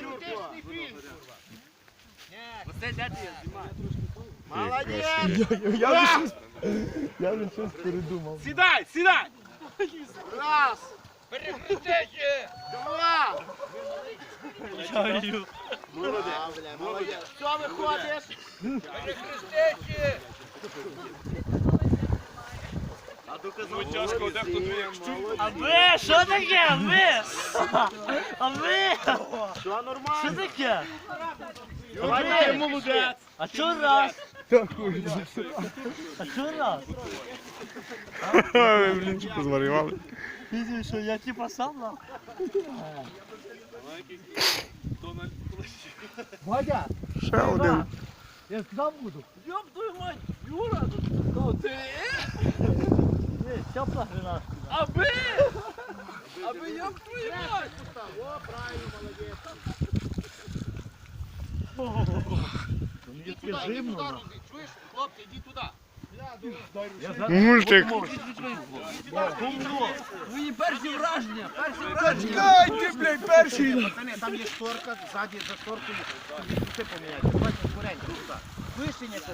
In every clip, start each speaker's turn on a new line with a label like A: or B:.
A: Еротичний фільм.
B: Оце де ти знімаєш?
A: Молодець!
C: Я вже щось, щось передумав.
B: Сідай, сідай!
A: Раз,
B: Перекрутите!
A: два.
B: Чаю.
A: Молодець. Молодець. Що виходиш?
B: Перекрутите!
A: А доказав.
B: Тяжко, дехто дві як
D: А ви, що таке? А ви? А ви?
A: Що
D: Що
A: нормально?
D: таке?
A: Давай, ти молодець.
D: А що раз? А що раз?
C: Ви, блін, що зварювали.
D: Ти що, я типа сам на? Вадя,
C: Ще один.
D: я сказав буду. Ёб твою мать, Юра, ну ти? Ні, тепла гранатка.
B: Аби! Аби я б твою мать!
A: О, правильно, молодець.
D: Мені
A: Іди
D: таке
A: туди, іди
D: зимно.
A: туди, Руди. Чуєш? Хлопці, іди туди.
C: Мультик.
B: Мої перші враження! Перші враження!
C: Чекайте, блядь, перший.
A: Пацани, там є шторка, ззаді за шторкою. Ти поміняйте. Давайте скоренько туди. Вище не це.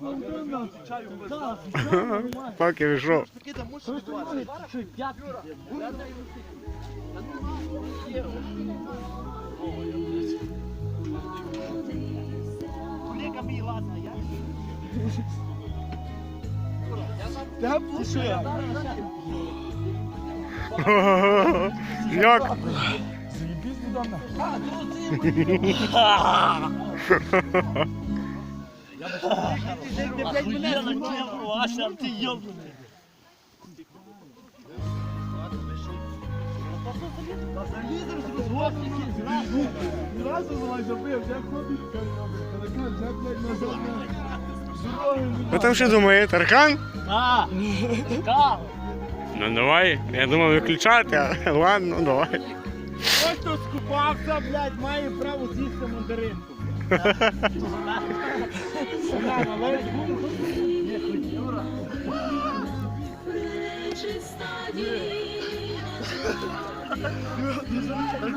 D: повинен чаю Так, нормально.
C: Поки вийшов.
D: Просто ноги чуть п'ятки.
A: Колега мій, ладно, я.
C: Тепло ще. Як? Заїбісь недавно.
D: Охуєнно, тема,
C: Зразу забив, як ходить. Блядь, назад.
E: Ви там що думаєте, Таркан?
D: А.
E: Ну давай. Я думав виключати, а ладно, давай.
A: Ось хто скупався, блядь, має право з'їсти мандаринку.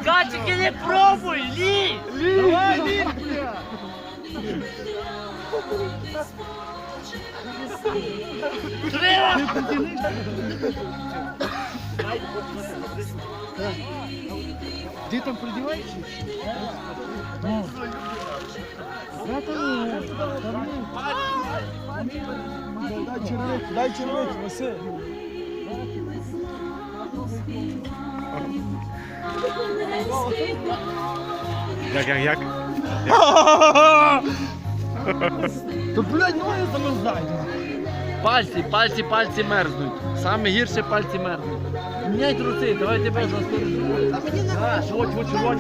D: Катики, не пробуй, лі!
A: Давай, Лінка!
D: Треба!
C: Ти там придіваєшся? Дай червик, дай червик, Василь.
E: Як, як, як?
C: То, блядь, ноги замерзають.
B: Пальці, пальці, пальці мерзнуть. Саме гірше пальці мерзнуть. Міняй труси, давай тебе заскоримо. А мені не. А, чого, чого, чого?